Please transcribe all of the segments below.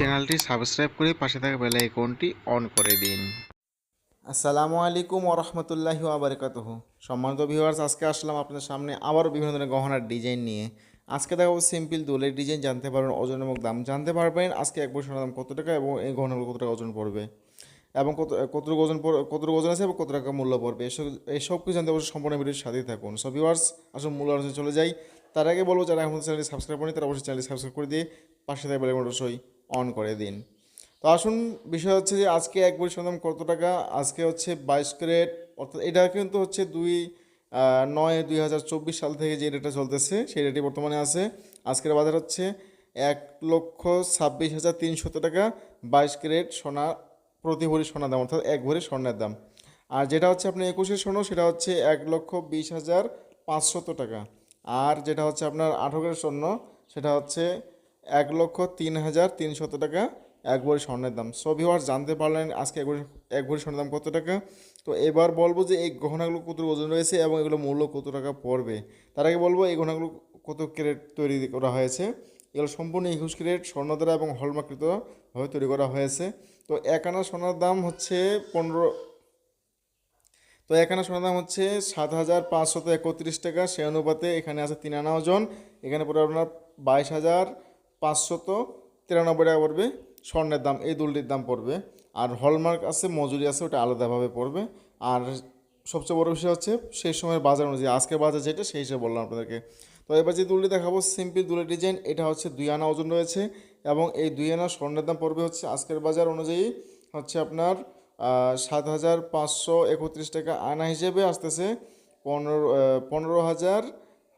চ্যানেলটি সাবস্ক্রাইব করে পাশে থাকা বেল আইকনটি অন করে দিন। আসসালামু আলাইকুম ওরহমতুল্লাহি আবরকাতহ সম্মানিত ভিউয়ার্স আজকে আসলাম আপনাদের সামনে আবারও বিভিন্ন ধরনের গহনার ডিজাইন নিয়ে। আজকে দেখাবো সিম্পল দোলের ডিজাইন জানতে পারবেন ওজন দাম। জানতে পারবেন আজকে এক বছর দাম কত টাকা এবং এই গহনাগুলো কত টাকা ওজন পড়বে এবং কত, কতটুকু ওজন কতটুকু ওজন আছে এবং কত টাকা মূল্য পড়বে। এসব এই সব কিছু জানতে অবশ্যই সম্পূর্ণ ভিডিওর সাথেই থাকুন। সো ভিউয়ার্স আসলে মূল্য চলে যাই। তার আগে বলব, যারা এখন চ্যানেলটি সাবস্ক্রাইব করেনি তারা অবশ্যই চ্যানেলটি সাবস্ক্রাইব করে দিয়ে পাশে থাকা বেল অবশ্যই অন করে দিন। তো আসুন, বিষয় হচ্ছে যে আজকে এক বই দাম কত টাকা? আজকে হচ্ছে বাইশ ক্যারেট, অর্থাৎ এটা কিন্তু হচ্ছে দুই নয় দুই সাল থেকে যে রেটটা চলতেছে, সেই রেটই বর্তমানে আছে। আজকের বাজার হচ্ছে এক লক্ষ ছাব্বিশ হাজার তিনশত টাকা, বাইশ ক্যারেট সোনা, প্রতি ভরি সোনার দাম, অর্থাৎ এক ভরি স্বর্ণের দাম। আর যেটা হচ্ছে আপনি একুশের স্বর্ণ সেটা হচ্ছে এক লক্ষ বিশ হাজার পাঁচশত টাকা। আর যেটা হচ্ছে আপনার আঠেরোর স্বর্ণ, সেটা হচ্ছে এক লক্ষ তিন হাজার তিনশত টাকা, এক ভরি স্বর্ণের দাম। সো ভিওয়ার্স জানতে পারলেন আজকে এক ভরি এক ভরি স্বর্ণের দাম কত টাকা? তো এবার বলব যে এই গহনাগুলো কত ওজন রয়েছে এবং এগুলো মূল্য কত টাকা পড়বে? তার আগে বলব এই গহনাগুলো কত ক্যারেট তৈরি করা হয়েছে? এগুলো সম্পূর্ণ একুশ ক্যারেট স্বর্ণ দ্বারা এবং হলমাকৃতভাবে তৈরি করা হয়েছে। তো এক আনা সোনার দাম হচ্ছে পনেরো তো এখানে সোনার দাম হচ্ছে সাত হাজার পাঁচশত একত্রিশ টাকা। সে অনুপাতে এখানে আছে তিন আনা ওজন এখানে পড়ে আপনার বাইশ হাজার পাঁচশত তিরানব্বই টাকা পড়বে। স্বর্ণের দাম, এই দুলটির দাম পড়বে। আর হলমার্ক আছে, মজুরি আছে, ওটা আলাদাভাবে পড়বে। আর সবচেয়ে বড় বিষয় হচ্ছে, সেই সময়ের বাজার অনুযায়ী আজকের বাজার যেটা, সেই হিসেবে বললাম আপনাদেরকে। তো এবার যে দুলটি দেখাবো, সিম্পল দুলের ডিজাইন, এটা হচ্ছে দুই আনা ওজন রয়েছে। এবং এই দুই আনা স্বর্ণের দাম পড়বে হচ্ছে, আজকের বাজার অনুযায়ী হচ্ছে আপনার সাত হাজার পাঁচশো একত্রিশ টাকা আনা হিসেবে আসতেছে পনেরো পনেরো হাজার,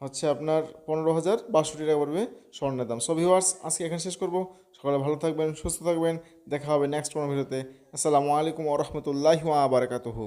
হচ্ছে আপনার পনেরো হাজার বাষট্টি টাকা পড়বে স্বর্ণের দাম। সো ভিউয়ার্স আজকে এখানে শেষ করব। সকালে ভালো থাকবেন, সুস্থ থাকবেন। দেখা হবে নেক্সট কোনো ভিডিওতে। আসসালামু আলাইকুম ওরহমতুল্লাহি আবরকাতহু